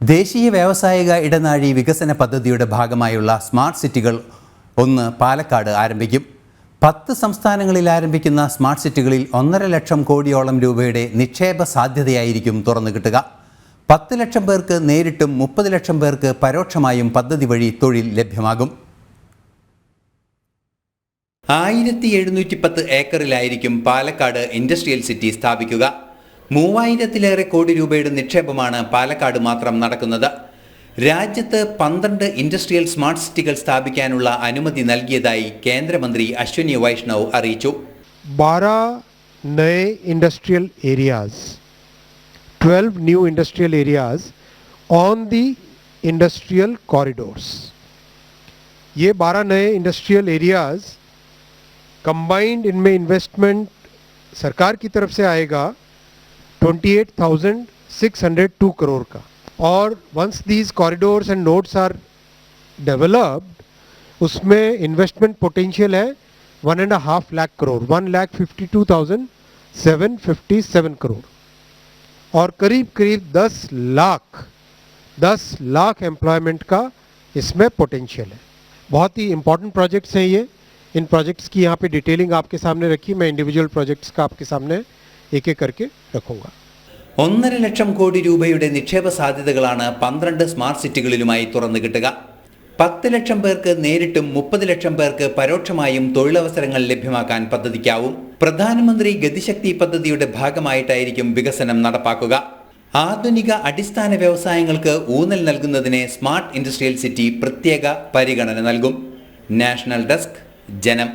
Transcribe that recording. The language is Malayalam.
ദേശീയ വ്യാവസായിക ഇടനാഴി വികസന പദ്ധതിയുടെ ഭാഗമായുള്ള സ്മാർട്ട് സിറ്റികൾ ഒന്ന് പാലക്കാട് ആരംഭിക്കും. പത്ത് സംസ്ഥാനങ്ങളിൽ ആരംഭിക്കുന്ന സ്മാർട്ട് സിറ്റികളിൽ ഒന്നര ലക്ഷം കോടിയോളം രൂപയുടെ നിക്ഷേപ സാധ്യതയായിരിക്കും തുറന്നു കിട്ടുക. പത്ത് ലക്ഷം പേർക്ക് നേരിട്ടും മുപ്പത് ലക്ഷം പേർക്ക് പരോക്ഷമായും പദ്ധതി വഴി തൊഴിൽ ലഭ്യമാകും. ആയിരത്തി എഴുന്നൂറ്റി പത്ത് ഏക്കറിലായിരിക്കും പാലക്കാട് ഇൻഡസ്ട്രിയൽ സിറ്റി സ്ഥാപിക്കുക. മൂവായിരത്തിലേറെ കോടി രൂപയുടെ നിക്ഷേപമാണ് പാലക്കാട് മാത്രം നടക്കുന്നത് രാജ്യത്ത് പന്ത്രണ്ട് ഇൻഡസ്ട്രിയൽ സ്മാർട്ട് സിറ്റികൾ സ്ഥാപിക്കാനുള്ള അനുമതി നൽകിയതായി കേന്ദ്രമന്ത്രി അശ്വിനി വൈഷ്ണവ് അറിയിച്ചു 12 नए industrial areas 12 new industrial areas on the industrial corridors ये 12 नए इंडस्ट्रियल एरियाज कंबाइंड इनमें इन्वेस्टमेंट सरकार की तरफ से आएगा 28,602 करोड़ का और once these corridors and nodes are developed उसमें इन्वेस्टमेंट पोटेंशियल है one and half lakh crore one lakh fifty two thousand seven fifty seven crore और करीब करीब दस लाख दस लाख एम्प्लॉयमेंट का इसमें पोटेंशियल है। बहुत ही इंपॉर्टेंट प्रोजेक्ट्स हैं ये। इन प्रोजेक्ट्स की यहाँ पे डिटेलिंग आपके सामने रखी मैं इंडिविजुअल प्रोजेक्ट्स का आपके सामने एक एक करके रखूँगा ഒന്നര ലക്ഷം കോടി രൂപയുടെ നിക്ഷേപ സാധ്യതകളാണ് പന്ത്രണ്ട് സ്മാർട്ട് സിറ്റികളിലുമായി തുറന്നു കിട്ടുക പത്ത് ലക്ഷം പേർക്ക് നേരിട്ടും മുപ്പത് ലക്ഷം പേർക്ക് പരോക്ഷമായും തൊഴിലവസരങ്ങൾ ലഭ്യമാക്കാൻ പദ്ധതിക്കാവും പ്രധാനമന്ത്രി ഗതിശക്തി പദ്ധതിയുടെ ഭാഗമായിട്ടായിരിക്കും വികസനം നടപ്പാക്കുക ആധുനിക അടിസ്ഥാന വ്യവസായങ്ങൾക്ക് ഊന്നൽ നൽകുന്നതിന് സ്മാർട്ട് ഇൻഡസ്ട്രിയൽ സിറ്റി പ്രത്യേക പരിഗണന നൽകും നാഷണൽ ഡെസ്ക് ജനം